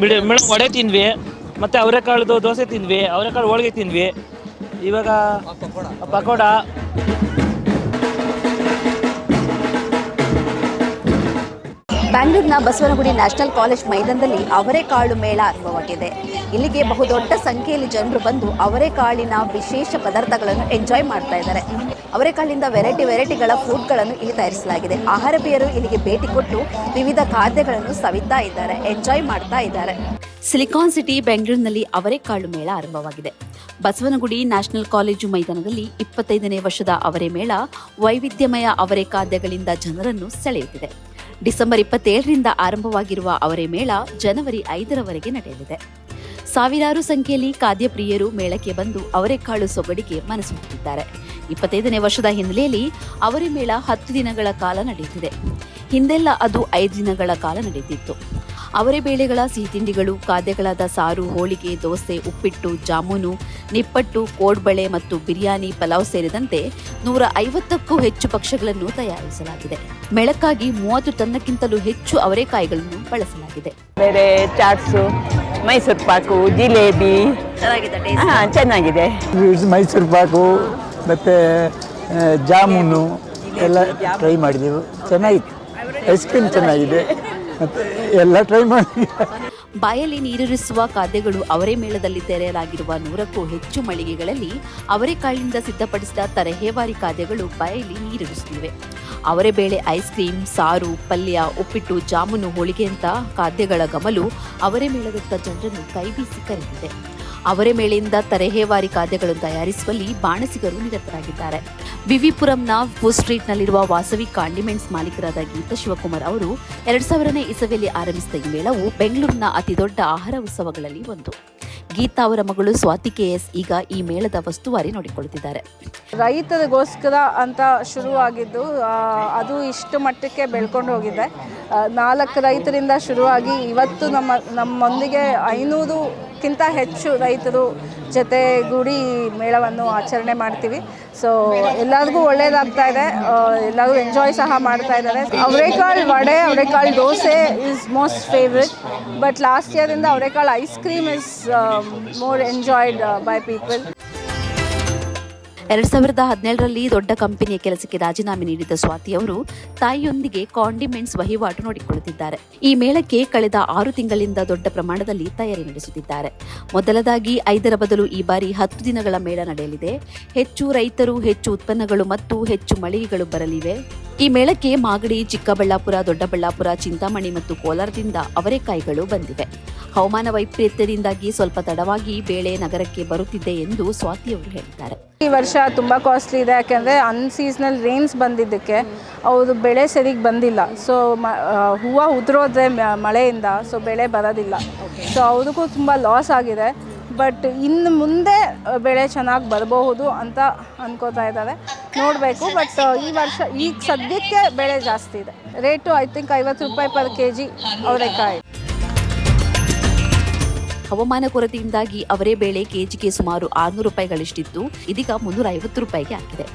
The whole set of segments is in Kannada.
ಬಿಡಿ ಮೇಡಮ್ ವಡೆ ತಿಂದ್ವಿ, ಮತ್ತು ಅವರೆಕಾಳ್ದು ದೋಸೆ ತಿಂದ್ವಿ ಅವರೆಕಾಳು ಹೋಳಿಗೆ ತಿಂದ್ವಿ. ಇವಾಗ ಪಕೋಡ. ಬ್ಯಾಂಗ್ಳೂರಿನ ಬಸವನಗುಡಿ ನ್ಯಾಷನಲ್ ಕಾಲೇಜ್ ಮೈದಾನದಲ್ಲಿ ಅವರೆಕಾಳು ಮೇಳ ಆರಂಭವಾಗಿದೆ. ಇಲ್ಲಿಗೆ ಬಹುದೊಡ್ಡ ಸಂಖ್ಯೆಯಲ್ಲಿ ಜನರು ಬಂದು ಅವರೆಕಾಳಿನ ವಿಶೇಷ ಪದಾರ್ಥಗಳನ್ನು ಎಂಜಾಯ್ ಮಾಡ್ತಾ ಇದ್ದಾರೆ. ಅವರೆಕಾಳಿನಿಂದ ವೆರೈಟಿ ವೆರೈಟಿಗಳ ಫುಡ್ಗಳನ್ನು ಇಲ್ಲಿ ತಯಾರಿಸಲಾಗಿದೆ. ಆಹಾರ ಪ್ರಿಯರು ಇಲ್ಲಿಗೆ ಭೇಟಿ ಕೊಟ್ಟು ವಿವಿಧ ಖಾದ್ಯಗಳನ್ನು ಸವಿತಾ ಇದ್ದಾರೆ, ಎಂಜಾಯ್ ಮಾಡ್ತಾ ಇದ್ದಾರೆ. ಸಿಲಿಕಾನ್ ಸಿಟಿ, ಬೆಂಗಳೂರಿನಲ್ಲಿ ಅವರೆಕಾಳು ಮೇಳ ಆರಂಭವಾಗಿದೆ. ಬಸವನಗುಡಿ ನ್ಯಾಷನಲ್ ಕಾಲೇಜು ಮೈದಾನದಲ್ಲಿ ಇಪ್ಪತ್ತೈದನೇ ವರ್ಷದ ಅವರೆ ಮೇಳ, ವೈವಿಧ್ಯಮಯ ಅವರೆ ಖಾದ್ಯಗಳಿಂದ ಜನರನ್ನು ಸೆಳೆಯುತ್ತಿದೆ. ಡಿಸೆಂಬರ್ ಇಪ್ಪತ್ತೇಳರಿಂದ ಆರಂಭವಾಗಿರುವ ಅವರೆ ಮೇಳ ಜನವರಿ ಐದರವರೆಗೆ ನಡೆಯಲಿದೆ. ಸಾವಿರಾರು ಸಂಖ್ಯೆಯಲ್ಲಿ ಖಾದ್ಯ ಪ್ರಿಯರು ಮೇಳಕ್ಕೆ ಬಂದು ಅವರೆಕಾಳು ಸೊಗಡಿಗೆ ಮನಸ್ಸು ಇಪ್ಪತ್ತೈದನೇ ವರ್ಷದ ಹಿನ್ನೆಲೆಯಲ್ಲಿ ಅವರಿ ಮೇಳ ಹತ್ತು ದಿನಗಳ ಕಾಲ ನಡೆಯುತ್ತಿದೆ. ಹಿಂದೆಲ್ಲ ಅದು ಐದು ದಿನಗಳ ಕಾಲ ನಡೆಯುತ್ತಿತ್ತು. ಅವರೆ ಬೇಳೆಗಳ ಸಿಹಿ ತಿಂಡಿಗಳು ಖಾದ್ಯಗಳಾದ ಸಾರು ಹೋಳಿಗೆ ದೋಸೆ ಉಪ್ಪಿಟ್ಟು ಜಾಮೂನು ನಿಪ್ಪಟ್ಟು ಕೋಡ್ಬಳೆ ಮತ್ತು ಬಿರಿಯಾನಿ ಪಲಾವ್ ಸೇರಿದಂತೆ ನೂರ ಐವತ್ತಕ್ಕೂ ಹೆಚ್ಚು ಪಕ್ಷಗಳನ್ನು ತಯಾರಿಸಲಾಗಿದೆ. ಮೇಳಕ್ಕಾಗಿ ಮೂವತ್ತು ಟನ್ನಕ್ಕಿಂತಲೂ ಹೆಚ್ಚು ಅವರೆಕಾಯಿಗಳನ್ನು ಬಳಸಲಾಗಿದೆ. ಬೇರೆ ಚಾಟ್ಸು ಮೈಸೂರು ಪಾಕು ಜಿಲೇಬಿ. ಹಾ ಚೆನ್ನಾಗಿದೆ. ಮೈಸೂರು ಪಾಕು ಮತ್ತು ಜಾಮೂನು ಎಲ್ಲ ಟ್ರೈ ಮಾಡಿದೆವು ಚೆನ್ನಾಗಿತ್ತು. ಐಸ್ ಕ್ರೀಮ್ ಚೆನ್ನಾಗಿದೆ. ಮತ್ತು ಎಲ್ಲ ಟ್ರೈ ಮಾಡಿ. ಬಾಯಲ್ಲಿ ನೀರಿರಿಸುವ ಖಾದ್ಯಗಳು ಅವರೇ ಮೇಳದಲ್ಲಿ ತೆರೆಯಲಾಗಿರುವ ನೂರಕ್ಕೂ ಹೆಚ್ಚು ಮಳಿಗೆಗಳಲ್ಲಿ ಅವರೆಕಾಳಿನಿಂದ ಸಿದ್ಧಪಡಿಸಿದ ತರಹೇವಾರಿ ಖಾದ್ಯಗಳು ಬಾಯಲ್ಲಿ ನೀರಿರಿಸುತ್ತಿವೆ. ಅವರೆ ಬೇಳೆ ಐಸ್ ಕ್ರೀಮ್ ಸಾರು ಪಲ್ಯ ಉಪ್ಪಿಟ್ಟು ಜಾಮೂನು ಹೋಳಿಗೆಯಂತಹ ಅಂತ ಖಾದ್ಯಗಳ ಗಮಲು ಅವರೇ ಮೇಳದತ್ತ ಜನರನ್ನು ಕೈಬೀಸಿ ಕರೆದಿದೆ. ಅವರೆ ಮೇಳೆಯಿಂದ ತರಹೇವಾರಿ ಖಾದ್ಯಗಳನ್ನು ತಯಾರಿಸುವಲ್ಲಿ ಬಾಣಸಿಗರು ನಿರತರಾಗಿದ್ದಾರೆ. ವಿವಿಪುರಂನ ಫೂ ಸ್ಟ್ರೀಟ್ನಲ್ಲಿರುವ ವಾಸವಿ ಕಾಂಡಿಮೆಂಟ್ಸ್ ಮಾಲೀಕರಾದ ಗೀತಾ ಶಿವಕುಮಾರ್ ಅವರು ಎರಡ್ ಸಾವಿರನೇ ಇಸವಿಯಲ್ಲಿ ಆರಂಭಿಸಿದ ಈ ಮೇಳವು ಬೆಂಗಳೂರಿನ ಅತಿದೊಡ್ಡ ಆಹಾರ ಉತ್ಸವಗಳಲ್ಲಿ ಒಂದು. ಗೀತಾ ಅವರ ಮಗಳು ಸ್ವಾತಿ ಕೆ ಎಸ್ ಈಗ ಈ ಮೇಳದ ವಸ್ತುವಾರಿ ನೋಡಿಕೊಳ್ಳುತ್ತಿದ್ದಾರೆ. ರೈತರಿಗೋಸ್ಕರ ಅಂತ ಶುರುವಾಗಿದ್ದು ಅದು ಇಷ್ಟು ಮಟ್ಟಕ್ಕೆ ಬೆಳ್ಕೊಂಡು ಹೋಗಿದೆ. ನಾಲ್ಕು ರೈತರಿಂದ ಶುರುವಾಗಿ ಇವತ್ತು ನಮ್ಮ ನಮ್ಮೊಂದಿಗೆ ಐನೂರುಕ್ಕಿಂತ ಹೆಚ್ಚು ರೈತರು ಜೊತೆಗೂಡಿ ಮೇಳವನ್ನು ಆಚರಣೆ ಮಾಡ್ತೀವಿ. ಸೊ ಎಲ್ಲರಿಗೂ ಒಳ್ಳೇದಾಗ್ತಾ ಇದೆ. ಎಲ್ಲರೂ ಎಂಜಾಯ್ ಸಹ ಮಾಡ್ತಾ ಇದ್ದಾರೆ. ಅವರೆಕಾಳು ವಡೆ, ಅವರೆಕಾಳು dosa is most favourite but last ಇಯರಿಂದ ಅವರೆಕಾಳು ice cream is more enjoyed by people ಎರಡ್ ಸಾವಿರದ ಹದಿನೇಳರಲ್ಲಿ ದೊಡ್ಡ ಕಂಪನಿಯ ಕೆಲಸಕ್ಕೆ ರಾಜೀನಾಮೆ ನೀಡಿದ್ದ ಸ್ವಾತಿ ಅವರು ತಾಯಿಯೊಂದಿಗೆ ಕಾಂಡಿಮೆಂಟ್ಸ್ ವಹಿವಾಟು ನೋಡಿಕೊಳ್ಳುತ್ತಿದ್ದಾರೆ. ಈ ಮೇಳಕ್ಕೆ ಕಳೆದ ಆರು ತಿಂಗಳಿಂದ ದೊಡ್ಡ ಪ್ರಮಾಣದಲ್ಲಿ ತಯಾರಿ ನಡೆಸುತ್ತಿದ್ದಾರೆ. ಮೊದಲದಾಗಿ ಐದರ ಬದಲು ಈ ಬಾರಿ ಹತ್ತು ದಿನಗಳ ಮೇಳ ನಡೆಯಲಿದೆ. ಹೆಚ್ಚು ರೈತರು, ಹೆಚ್ಚು ಉತ್ಪನ್ನಗಳು ಮತ್ತು ಹೆಚ್ಚು ಮಳಿಗೆಗಳು ಬರಲಿವೆ. ಈ ಮೇಳಕ್ಕೆ ಮಾಗಡಿ, ಚಿಕ್ಕಬಳ್ಳಾಪುರ, ದೊಡ್ಡಬಳ್ಳಾಪುರ, ಚಿಂತಾಮಣಿ ಮತ್ತು ಕೋಲಾರದಿಂದ ಅವರೆಕಾಯಿಗಳು ಬಂದಿವೆ. ಹವಾಮಾನ ವೈಪರೀತ್ಯದಿಂದಾಗಿ ಸ್ವಲ್ಪ ತಡವಾಗಿ ಬೇಳೆ ನಗರಕ್ಕೆ ಬರುತ್ತಿದೆ ಎಂದು ಸ್ವಾತಿ ಅವರು ಹೇಳಿದ್ದಾರೆ. ಈ ವರ್ಷ ತುಂಬ ಕಾಸ್ಟ್ಲಿ ಇದೆ, ಯಾಕೆಂದರೆ ಅನ್ಸೀಸ್ನಲ್ ರೇನ್ಸ್ ಬಂದಿದ್ದಕ್ಕೆ ಅವರು ಬೆಳೆ ಸರಿಗೆ ಬಂದಿಲ್ಲ. ಸೊ ಮ ಹೂವು ಉದುರೋದ್ರೆ ಮಳೆಯಿಂದ ಸೊ ಬೆಳೆ ಬರೋದಿಲ್ಲ. ಸೊ ಅವ್ರಿಗೂ ತುಂಬ ಲಾಸ್ ಆಗಿದೆ. ಬಟ್ ಇನ್ನು ಮುಂದೆ ಬೆಳೆ ಚೆನ್ನಾಗಿ ಬರಬಹುದು ಅಂತ ಅನ್ಕೋತಾ ಇದ್ದಾರೆ. ನೋಡಬೇಕು ಬಟ್ ಈ ವರ್ಷ ಈಗ ಸದ್ಯಕ್ಕೆ ಬೆಳೆ ಜಾಸ್ತಿ ಇದೆ. ರೇಟು ಐ ಥಿಂಕ್ ಐವತ್ತು ರೂಪಾಯಿ ಪರ್ ಕೆ ಜಿ ಅವರೆಕಾಯಿ. ಹವಾಮಾನ ಕೊರತೆಯಿಂದಾಗಿ ಅವರೇ ಬೇಳೆ ಕೆಜಿಗೆ ಸುಮಾರು ಆರುನೂರು ರೂಪಾಯಿಗಳಷ್ಟಿತ್ತು. ಇದೀಗ ಮುನ್ನೂರ ಐವತ್ತು ರೂಪಾಯಿಗೆ ಆಗಿದೆ.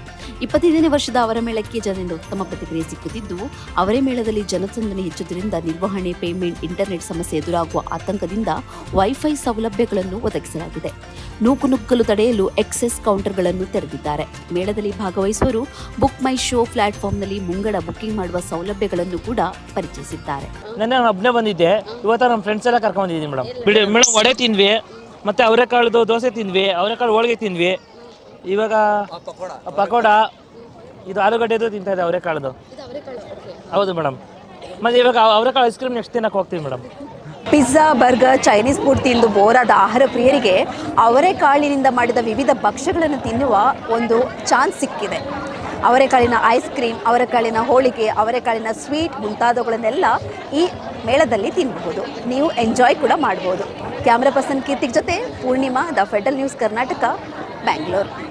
ಇಪ್ಪತ್ತೈದನೇ ವರ್ಷದ ಅವರ ಮೇಳಕ್ಕೆ ಜನರಿಂದ ಉತ್ತಮ ಪ್ರತಿಕ್ರಿಯೆ ಸಿಕ್ಕುತ್ತಿದ್ದು ಅವರೇ ಮೇಳದಲ್ಲಿ ಜನಸಂದಣಿ ಹೆಚ್ಚುವುದರಿಂದ ನಿರ್ವಹಣೆ ಪೇಮೆಂಟ್ ಇಂಟರ್ನೆಟ್ ಸಮಸ್ಯೆ ಎದುರಾಗುವ ಆತಂಕದಿಂದ ವೈಫೈ ಸೌಲಭ್ಯಗಳನ್ನು ಒದಗಿಸಲಾಗಿದೆ. ನೂಕುನುಗ್ಗಲು ತಡೆಯಲು ಎಕ್ಸೆಸ್ ಕೌಂಟರ್ಗಳನ್ನು ತೆರೆದಿದ್ದಾರೆ. ಮೇಳದಲ್ಲಿ ಭಾಗವಹಿಸುವರು ಬುಕ್ ಮೈ ಶೋ ಪ್ಲಾಟ್ಫಾರ್ಮ್ನಲ್ಲಿ ಮುಂಗಡ ಬುಕ್ಕಿಂಗ್ ಮಾಡುವ ಸೌಲಭ್ಯಗಳನ್ನು ಕೂಡ ಪರಿಚಯಿಸಿದ್ದಾರೆ. ನನ್ನ ನಾನು ಒಬ್ಬನೇ ಬಂದಿದ್ದೆ. ಇವತ್ತು ನಮ್ಮ ಫ್ರೆಂಡ್ಸ್ ಎಲ್ಲ ಕರ್ಕೊಂಡಿದ್ದೀನಿ ಮೇಡಮ್ ಬಿಡಿ ಮೇಡಮ್ ವಡೆ ತಿಂದ್ವಿ ಮತ್ತು ಅವರೆಕಾಳ್ದು ದೋಸೆ ತಿಂದ್ವಿ ಅವರೆಕಾಳು ಹೋಳಿಗೆ ತಿಂದ್ವಿ. ಇವಾಗ ಪಕೋಡ. ಇದು ಆಲೂಗಡ್ಡೆದು ತಿಂತಾ ಇದೆ ಅವರೆಕಾಳ್ದು ಹೌದು ಮೇಡಮ್ ಮತ್ತೆ ಇವಾಗ ಅವರೆಕಾಳು ಐಸ್ ಕ್ರೀಮ್ ನೆಕ್ಸ್ಟ್ ತಿನ್ನಕ್ಕೆ ಹೋಗ್ತೀವಿ madam pizza, burger, Chinese food ತಿಂದು ಬೋರಾದ ಆಹಾರ ಪ್ರಿಯರಿಗೆ ಅವರೆಕಾಳಿನಿಂದ ಮಾಡಿದ ವಿವಿಧ ಭಕ್ಷ್ಯಗಳನ್ನು ತಿನ್ನುವ ಒಂದು ಚಾನ್ಸ್ ಸಿಕ್ಕಿದೆ. ಅವರೆಕಾಳಿನ ಐಸ್ ಕ್ರೀಮ್ ಅವರೆಕಾಳಿನ ಹೋಳಿಗೆ ಅವರೆಕಾಳಿನ ಸ್ವೀಟ್ ಮುಂತಾದವುಗಳನ್ನೆಲ್ಲ ಈ ಮೇಳದಲ್ಲಿ ತಿನ್ನಬಹುದು ನೀವು ಎಂಜಾಯ್ ಕೂಡ ಮಾಡ್ಬೋದು. ಕ್ಯಾಮ್ರಾ ಪರ್ಸನ್ ಕೀರ್ತಿಗ್ ಜೊತೆ Poornima, the federal news Karnataka Bangalore